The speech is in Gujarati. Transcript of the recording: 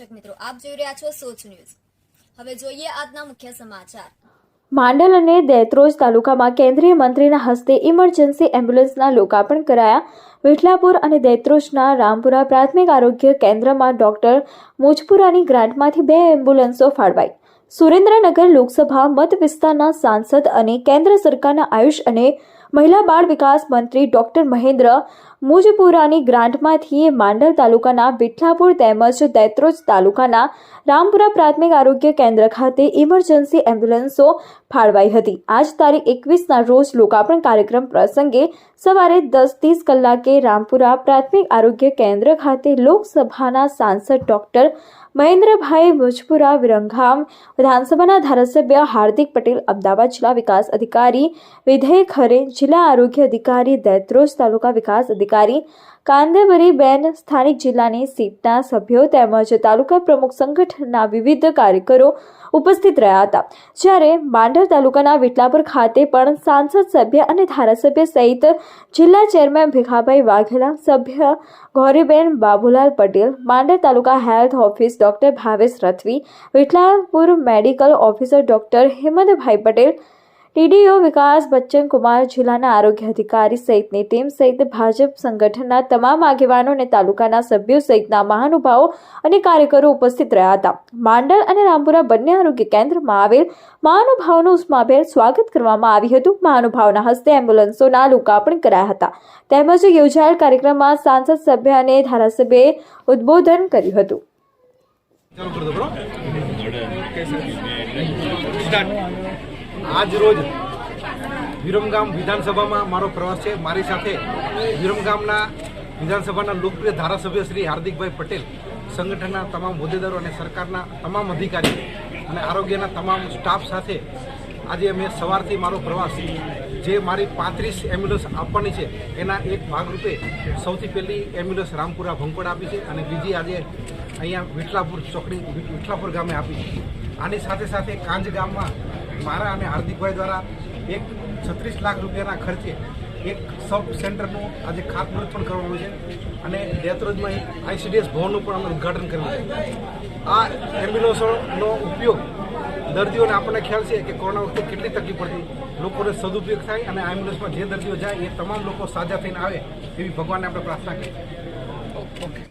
દર્શક મિત્રો, આપ જોઈ રહ્યા છો સોચ ન્યૂઝ. હવે જોઈએ આજના મુખ્ય સમાચાર. માંડલ અને દેત્રોજ તાલુકામાં કેન્દ્રીય મંત્રીના હસ્તે ઇમરજન્સી એમ્બ્યુલન્સના લોકાર્પણ કરાયા. વિઠલાપુર અને દેત્રોજના રામપુરા પ્રાથમિક આરોગ્ય કેન્દ્રમાં ડોક્ટર મુજપુરાની ગ્રાન્ટમાંથી બે એમ્બ્યુલન્સો ફાળવાઈ. સુરેન્દ્રનગર લોકસભા મત વિસ્તારના સાંસદ અને કેન્દ્ર સરકારના આયુષ અને મહિલા બાળ વિકાસ મંત્રી ડોક્ટર મહેન્દ્ર મુજપુરાની ગ્રાન્ટમાંથી માંડલ તાલુકાના વિઠલાપુર તેમજ દૈત્રોજ તાલુકાના રામપુરા પ્રાથમિક આરોગ્ય કેન્દ્ર ખાતે ઇમરજન્સી એમ્બ્યુલન્સો ફાળવાઈ હતી. આજ તારીખ એકવીસના રોજ લોકાર્પણ કાર્યક્રમ પ્રસંગે સવારે દસ ત્રીસ કલાકે રામપુરા પ્રાથમિક આરોગ્ય કેન્દ્ર ખાતે લોકસભાના સાંસદ ડોક્ટર મહેન્દ્રભાઈ મુજપુરા વિરંગામ, વિધાનસભાના ધારાસભ્ય હાર્દિક પટેલ, અમદાવાદ જિલ્લા વિકાસ અધિકારી વિધેય ખરે, જિલ્લા આરોગ્ય અધિકારી દૈત્રોજ તાલુકા વિકાસ અધિકારી કાંદેબરીબેન સ્થાનિક જિલ્લાની સીટના સભ્યો તેમજ તાલુકા પ્રમુખ સંગઠનના વિવિધ કાર્યકરો ઉપસ્થિત રહ્યા હતા. જ્યારે માંડર તાલુકાના વિટલાપુર ખાતે પણ સાંસદ સભ્ય અને ધારાસભ્ય સહિત જિલ્લા ચેરમેન ભીખાભાઈ વાઘેલા, સભ્ય Gauriben Babulal Patel, Mandar taluka health office doctor Bhavesh Rathvi Vithlapur medical officer doctor Hemantbhai Patel TDO Vikas Bachchan Kumar જિલ્લાના આરોગ્ય અધિકારી સહિતની ટીમ સહિત ભાજપ સંગઠનના તમામ આગેવાનો અને તાલુકાના સભ્યો સહિતના મહાનુભાવો અને કાર્યકરો ઉપસ્થિત રહ્યા હતા. માંડલ અને રામપુરા બંને આરોગ્ય કેન્દ્રમાં આવેલ મહાનુભાવોનું ઉષ્માભેર સ્વાગત કરવામાં આવ્યું હતું. મહાનુભાવના હસ્તે એમ્બ્યુલન્સોના લોકાર્પણ કરાયા હતા. તેમજ યોજાયેલ કાર્યક્રમમાં સાંસદ સભ્ય અને ધારાસભ્યએ ઉદ્બોધન કર્યું હતું. ચાલુ કરી દો સ્ટાર્ટ. આજ રોજ વિરમગામ વિધાનસભામાં મારો પ્રવાસ છે. મારી સાથે વિરમગામના વિધાનસભાના લોકપ્રિય ધારાસભ્ય શ્રી હાર્દિકભાઈ પટેલ, સંગઠનના તમામ હોદ્દેદારો અને સરકારના તમામ અધિકારીઓ અને આરોગ્યના તમામ સ્ટાફ સાથે આજે અમે સવારથી મારો પ્રવાસ. જે મારી પાંત્રીસ એમ્બ્યુલન્સ આપવાની છે, એના એક ભાગરૂપે સૌથી પહેલી એમ્બ્યુલન્સ રામપુરા ભંકોડ આપી છે અને બીજી આજે અહીંયા વિઠલાપુર ચોકડી વિઠલાપુર ગામે આપી છે. આની સાથે સાથે કાંજ ગામમાં મારા અને હાર્દિકભાઈ દ્વારા એક છત્રીસ લાખ રૂપિયાના ખર્ચે એક સબ સેન્ટરનું આજે ખાતમુહૂર્ત પણ કરવાનું છે અને દેતરોજમાં આઈસીડીએસ ભવનનું પણ અમે ઉદઘાટન કર્યું છે. આ એમ્બ્યુલન્સનો ઉપયોગ દર્દીઓને આપણને ખ્યાલ છે કે કોરોના વખતે કેટલી તકલીફ પડતી, લોકોને સદુપયોગ થાય અને આ એમ્બ્યુલન્સમાં જે દર્દીઓ જાય એ તમામ લોકો સાજા થઈને આવે એવી ભગવાનને આપણે પ્રાર્થના કરીએ. ઓકે